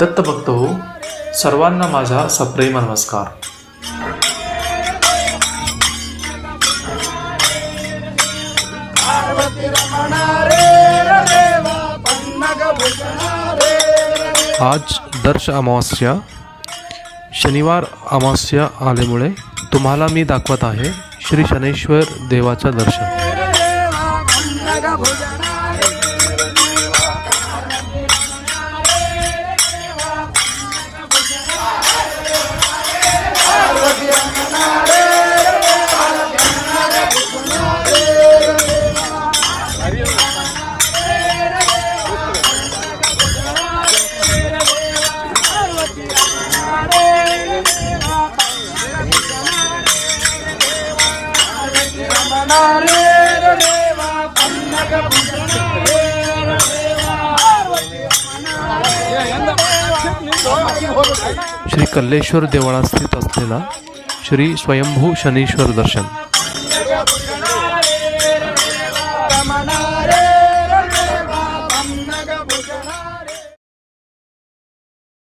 दत्तभक्त हो सर्वांना माझा सप्रेम नमस्कार. आज दर्श अमावस्या शनिवार अमावस्या आल्यामुळे तुम्हाला मी दाखवत आहे श्री शनेश्वर देवाचं दर्शन. श्री कल्लेश्वर देवळात स्थित असलेला श्री स्वयंभू शनीश्वर दर्शन.